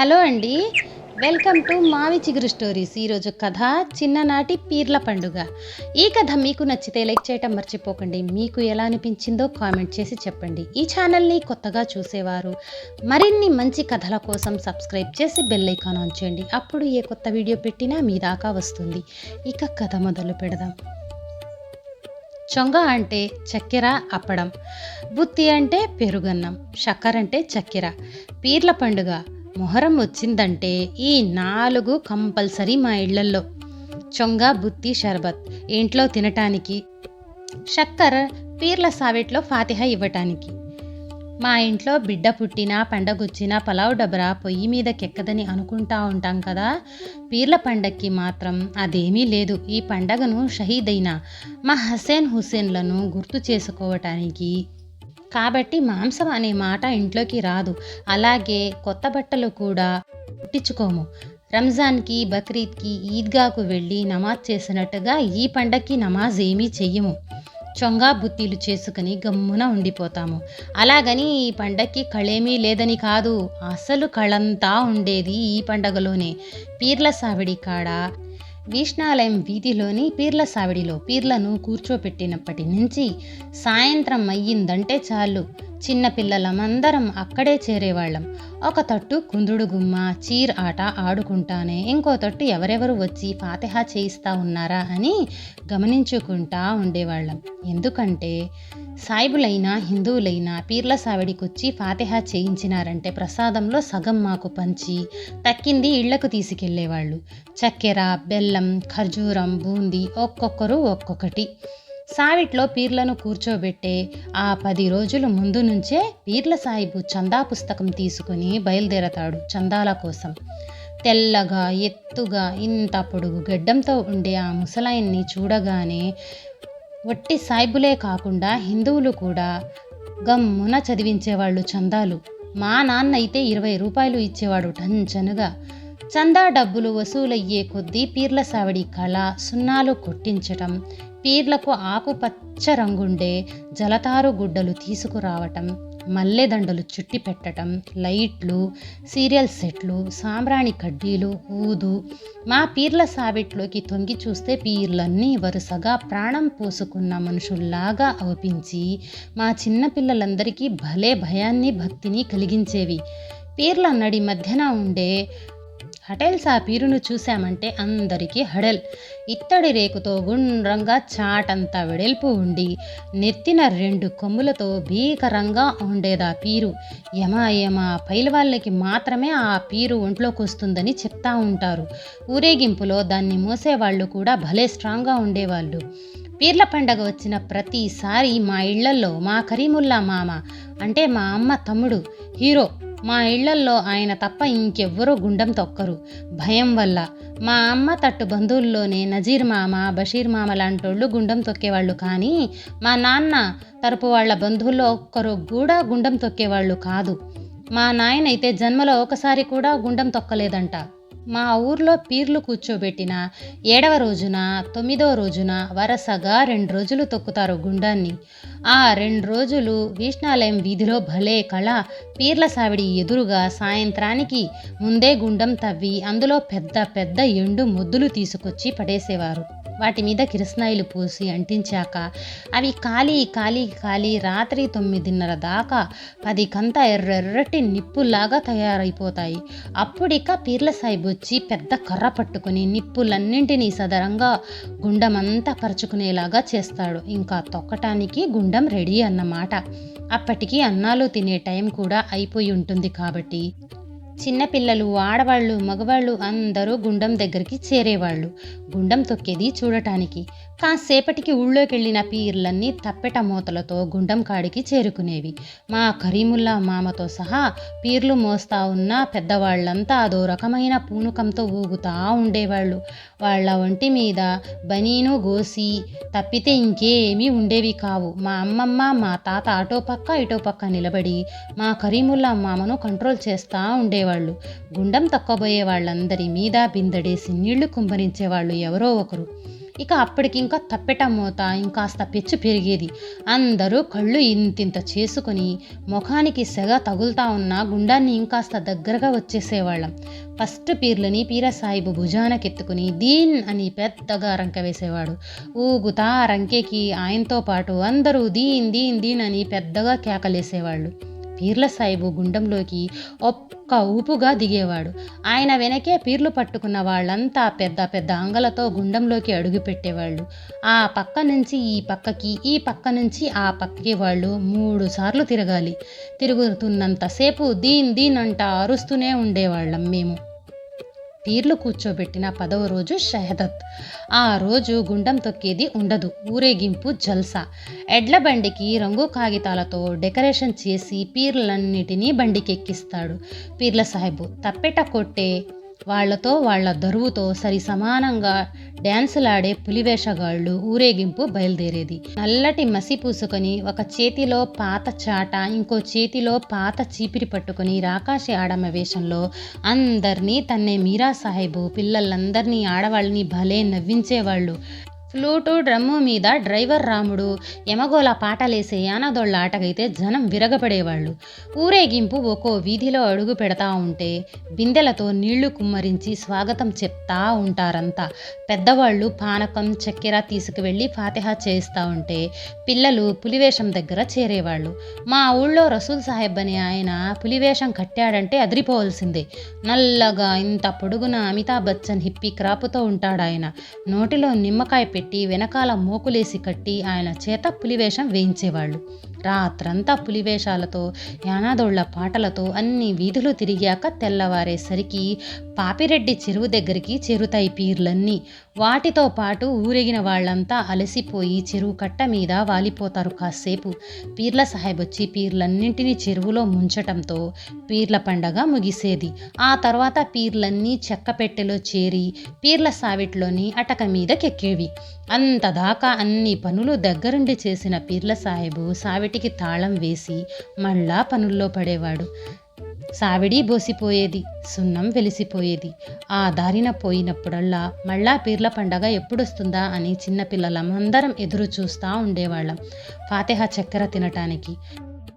Hello అండి. Welcome to మావి చిగురు స్టోరీస్. ఈరోజు కథ చిన్ననాటి పీర్ల పండుగ. ఈ కథ మీకు నచ్చితే లైక్ చేయటం మర్చిపోకండి. మీకు ఎలా అనిపించిందో కామెంట్ చేసి చెప్పండి. ఈ ఛానల్ని కొత్తగా చూసేవారు మరిన్ని మంచి కథల కోసం సబ్స్క్రైబ్ చేసి బెల్ ఐకాన్ ఆన్ చేయండి. అప్పుడు ఏ కొత్త వీడియో పెట్టినా మీ దాకా వస్తుంది. ఇక కథ మొదలు పెడదాం. చొంగ అంటే చక్కెర అప్పడం. బుత్తి అంటే పెరుగన్నం. చక్కెర అంటే చక్కెర. పీర్ల పండుగ మొహరం వచ్చిందంటే ఈ నాలుగు కంపల్సరీ మా ఇళ్ళల్లో. చొంగ బుత్తి షర్బత్. ఇంట్లో తినటానికి. షక్కర్ పీర్ల సావెట్లో ఫాతిహ ఇవ్వటానికి. మా ఇంట్లో బిడ్డ పుట్టినా పండగొచ్చినా పలావ్ డబరా పొయ్యి మీద కెక్కదని అనుకుంటా ఉంటాం కదా. పీర్ల పండక్కి మాత్రం అదేమీ లేదు. ఈ పండగను షహీదైన మా హసేన్ హుసేన్లను గుర్తు చేసుకోవటానికి కాబట్టి మాంసం అనే మాట ఇంట్లోకి రాదు. అలాగే కొత్త బట్టలు కూడా కుట్టించుకోము. రంజాన్కి బక్రీద్కి ఈద్గాకు వెళ్ళి నమాజ్ చేసినట్టుగా ఈ పండక్కి నమాజ్ ఏమీ చెయ్యము. చొంగా బుత్తీలు చేసుకుని గమ్మున ఉండిపోతాము. అలాగని ఈ పండక్కి కళేమీ లేదని కాదు. అసలు కళంతా ఉండేది ఈ పండగలోనే. పీర్ల సావిడి కాడ వీష్ణాలయం వీధిలోని పీర్ల సావిడిలో పీర్లను కూర్చోపెట్టినప్పటి నుంచి సాయంత్రం అయ్యిందంటే చాలు. చిన్నపిల్లలమందరం అక్కడే చేరేవాళ్ళం. ఒక తట్టు కుందుడు గుమ్మ చీర్ ఆట ఆడుకుంటానే ఇంకో తట్టు ఎవరెవరు వచ్చి ఫాతిహా చేయిస్తా ఉన్నారా అని గమనించుకుంటా ఉండేవాళ్ళం. ఎందుకంటే సాయిబులైనా హిందువులైనా పీర్ల సావిడికొచ్చి ఫాతిహా చేయించినారంటే ప్రసాదంలో సగం మాకు పంచి తక్కింది ఇళ్ళకు తీసుకెళ్ళేవాళ్ళు చక్కెర బెల్లం ఖర్జూరం బూందీ ఒక్కొక్కరు ఒక్కొక్కటి. సావిట్లో పీర్లను కూర్చోబెట్టే ఆ పది రోజుల ముందు నుంచే పీర్ల సాహిబు చందా పుస్తకం తీసుకుని బయలుదేరతాడు చందాల కోసం. తెల్లగా ఎత్తుగా ఇంత పొడుగు గడ్డంతో ఉండే ఆ ముసలాయన్ని చూడగానే వట్టి సాయిబులే కాకుండా హిందువులు కూడా గమ్మున చదివించేవాళ్ళు చందాలు. మా నాన్న అయితే ఇరవై రూపాయలు ఇచ్చేవాడు టంచనుగా చందా డబ్బులు వసూలయ్యే కొద్దీ పీర్ల సావిడి కళ సున్నాలు కొట్టించటం పీర్లకు ఆకుపచ్చ రంగుండే జలతారు గుడ్డలు తీసుకురావటం మల్లెదండలు చుట్టి పెట్టటం లైట్లు సీరియల్ సెట్లు సాంబ్రాణి కడ్డీలు ఊదు. మా పీర్ల సాబిట్లోకి తొంగి చూస్తే పీర్లన్నీ వరుసగా ప్రాణం పోసుకున్న మనుషుల్లాగా అవపించి మా చిన్నపిల్లలందరికీ భలే భయాన్ని భక్తిని కలిగించేవి. పీర్ల నడి మధ్యన ఉండే హటెల్స్ ఆ పీరును చూశామంటే అందరికీ హడెల్. ఇత్తడి రేకుతో గుండ్రంగా చాటంతా వెడల్పు ఉండి నెత్తిన రెండు కొమ్ములతో భీకరంగా ఉండేదా పీరు. యమా యమా పైలవాళ్ళకి మాత్రమే ఆ పీరు ఒంట్లోకి వస్తుందని చెప్తా ఉంటారు. ఊరేగింపులో దాన్ని మోసేవాళ్ళు కూడా భలే స్ట్రాంగ్గా ఉండేవాళ్ళు. పీర్ల పండగ వచ్చిన ప్రతిసారి మా ఇళ్ళలో మా కరీముల్లా మామ అంటే మా అమ్మ తమ్ముడు హీరో మా ఇళ్ళల్లో ఆయన తప్ప ఇంకెవ్వరూ గుండం తొక్కరు. భయం వల్ల మా అమ్మ తట్టు బంధువుల్లోనే నజీర్ మామ బషీర్ మామ లాంటోళ్ళు గుండం తొక్కేవాళ్ళు కానీ మా నాన్న తరపు వాళ్ళ బంధువుల్లో ఒక్కరు కూడా గుండం తొక్కేవాళ్ళు కాదు. మా నాయనైతే జన్మలో ఒకసారి కూడా గుండం తొక్కలేదంట. మా ఊర్లో పీర్లు కూర్చోబెట్టిన ఏడవ రోజున తొమ్మిదవ రోజున వరసగా రెండు రోజులు తొక్కుతారు గుండాన్ని. ఆ రెండు రోజులు వీష్ణాలయం వీధిలో భలే కళ. పీర్ల సావిడి ఎదురుగా సాయంత్రానికి ముందే గుండం తవ్వి అందులో పెద్ద పెద్ద ఎండు ముద్దులు తీసుకొచ్చి పడేసేవారు. వాటి మీద కిరసనాయిలు పూసి అంటించాక అవి ఖాళీ ఖాళీ ఖాళీ రాత్రి తొమ్మిదిన్నర దాకా పది కంత ఎర్రెర్రటి నిప్పుల్లాగా తయారైపోతాయి. అప్పుడిక పీర్ల సాహిబ్ వచ్చి పెద్ద కర్ర పట్టుకుని నిప్పులన్నింటినీ సదరంగా గుండమంతా పరుచుకునేలాగా చేస్తాడు. ఇంకా తొక్కటానికి గుండం రెడీ అన్నమాట. అప్పటికి అన్నాలు తినే టైం కూడా అయిపోయి ఉంటుంది కాబట్టి చిన్నపిల్లలు ఆడవాళ్ళు మగవాళ్ళు అందరూ గుండం దగ్గరికి చేరేవాళ్ళు. గుండం తొక్కేది చూడటానికి. కాసేపటికి ఊళ్ళోకెళ్ళిన పీర్లన్నీ తప్పెట మూతలతో గుండం కాడికి చేరుకునేవి. మా కరీముల్లా మామతో సహా పీర్లు మోస్తా ఉన్న పెద్దవాళ్ళంతా అదో రకమైన పూనుకంతో ఊగుతా ఉండేవాళ్ళు. వాళ్ళ ఒంటి మీద బనీను గోసి తప్పితే ఇంకేమీ ఉండేవి కావు. మా అమ్మమ్మ మా తాత అటో పక్క ఇటో పక్క నిలబడి మా కరీముల్లా మామను కంట్రోల్ చేస్తూ ఉండేవాళ్ళు. గుండం తక్కబోయే వాళ్ళందరి మీద బిందడేసి నీళ్ళు కుంభరించేవాళ్ళు ఎవరో ఒకరు. ఇక అప్పటికి ఇంకా తప్పెట మూత ఇంకాస్త పెచ్చు పెరిగేది. అందరూ కళ్ళు ఇంతింత చేసుకుని ముఖానికి సెగ తగులుతా ఉన్న గుండాన్ని ఇంకాస్త దగ్గరగా వచ్చేసేవాళ్ళం. ఫస్ట్ పీర్లని పీరసాయిబు భుజానకెత్తుకుని దీన్ అని పెద్దగా రంక వేసేవాడు ఊగుతా రంకెకి ఆయనతో పాటు అందరూ దీన్ దీన్ దీన్ అని పెద్దగా కేకలేసేవాళ్ళు. పీర్ల సాహిబు గుండంలోకి ఒక్క ఊపుగా దిగేవాడు. ఆయన వెనకే పీర్లు పట్టుకున్న వాళ్ళంతా పెద్ద పెద్ద అంగలతో గుండంలోకి అడుగు పెట్టేవాళ్ళు. ఆ పక్క నుంచి ఈ పక్కకి ఈ పక్క నుంచి ఆ పక్కకి వాళ్ళు మూడు సార్లు తిరగాలి. తిరుగుతున్నంతసేపు దీన్ దీన్ అంట అరుస్తూనే ఉండేవాళ్ళం మేము. పీర్లు కూర్చోబెట్టిన పదవ రోజు షహదత్. ఆ రోజు గుండం తొక్కేది ఉండదు ఊరేగింపు జల్సా. ఎడ్ల బండికి రంగు కాగితాలతో డెకరేషన్ చేసి పీర్లన్నిటినీ బండికెక్కిస్తాడు. పీర్ల సాహెబు తప్పెట కొట్టే వాళ్ళతో వాళ్ళ దరువుతో సరి సమానంగా డ్యాన్సులాడే పులివేషగాళ్ళు ఊరేగింపు బయలుదేరేది. నల్లటి మసి పూసుకొని ఒక చేతిలో పాత చాట ఇంకో చేతిలో పాత చీపిరి పట్టుకొని రాకాశి ఆడమ్మ వేషంలో అందరినీ తన్నే మీరా సాహెబు పిల్లలందరినీ ఆడవాళ్ళని భలే నవ్వించేవాళ్ళు. ఫ్లూటు డ్రమ్ము మీద డ్రైవర్ రాముడు. యమగోళ పాటలేసే యానాదోళ్ళ ఆటకైతే జనం విరగపడేవాళ్ళు ఊరేగింపు ఒక్కో వీధిలో అడుగు పెడతా ఉంటే బిందెలతో నీళ్ళు కుమ్మరించి స్వాగతం చెప్తా ఉంటారంతా. పెద్దవాళ్ళు పానకం చక్కెర తీసుకువెళ్ళి ఫాతిహా చేస్తూ ఉంటే పిల్లలు పులివేషం దగ్గర చేరేవాళ్ళు. మా ఊళ్ళో రసూల్ సాహెబ్ అనే ఆయన పులివేషం కట్టాడంటే అదిరిపోవలసిందే. నల్లగా ఇంత పొడుగున అమితాబ్ బచ్చన్ హిప్పీ క్రాపుతో ఉంటాడాయన. నోటిలో నిమ్మకాయ పెట్టి వెనకాల మోకులేసి కట్టి ఆయన చేత పులివేషం వేయించేవాళ్ళు. రాత్రంతా పులివేషాలతో యానాదోళ్ళ పాటలతో అన్ని వీధులు తిరిగాక తెల్లవారేసరికి పాపిరెడ్డి చెరువు దగ్గరికి చేరుతాయి పీర్లన్నీ. వాటితో పాటు ఊరేగిన వాళ్ళంతా అలసిపోయి చెరువు కట్ట మీద వాలిపోతారు కాసేపు. పీర్ల సాహెబ్ వచ్చి పీర్లన్నింటినీ చెరువులో ముంచటంతో పీర్ల పండగ ముగిసేది. ఆ తర్వాత పీర్లన్నీ చెక్క పెట్టెలో చేరి పీర్ల సావిట్లోని అటక మీదకెక్కేవి. అంతదాకా అన్ని పనులు దగ్గరుండి చేసిన పీర్ల సాహెబు సావిటికి తాళం వేసి మళ్ళా పనుల్లో పడేవాడు. సావిడి బోసిపోయేది సున్నం వెలిసిపోయేది. ఆ దారిన పోయినప్పుడల్లా మళ్ళా పీర్ల పండగ ఎప్పుడొస్తుందా అని చిన్నపిల్లలమందరం ఎదురు చూస్తూ ఉండేవాళ్ళం. ఫాతిహ చక్కెర తినటానికి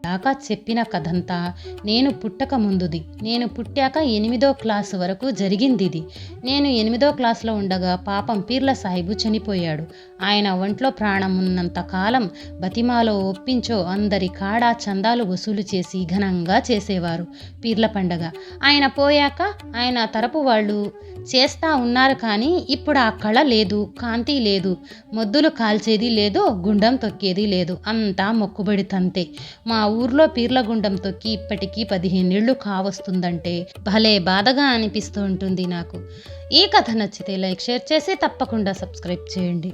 దాకా చెప్పిన కథంతా నేను పుట్టక ముందుది. నేను పుట్టాక ఎనిమిదో క్లాసు వరకు జరిగింది ఇది నేను ఎనిమిదో క్లాసులో ఉండగా పాపం పీర్ల సాహిబు చనిపోయాడు. ఆయన ఒంట్లో ప్రాణం ఉన్నంత కాలం బతిమాలో ఒప్పించో అందరి కాడా చందాలు వసూలు చేసి ఘనంగా చేసేవారు పీర్ల పండగ. ఆయన పోయాక ఆయన తరపు వాళ్ళు చేస్తా ఉన్నారు కానీ ఇప్పుడు ఆ కళ లేదు కాంతి లేదు మొద్దులు కాల్చేది లేదు గుండం తొక్కేది లేదు అంతా మొక్కుబడి తంతే. మా ఊర్లో పీర్ల గుండం తొక్కి ఇప్పటికీ పదిహేనేళ్ళు కావస్తుందంటే భలే బాధగా అనిపిస్తూ ఉంటుంది నాకు. ఈ కథ నచ్చితే లైక్ షేర్ చేసి తప్పకుండా సబ్స్క్రైబ్ చేయండి.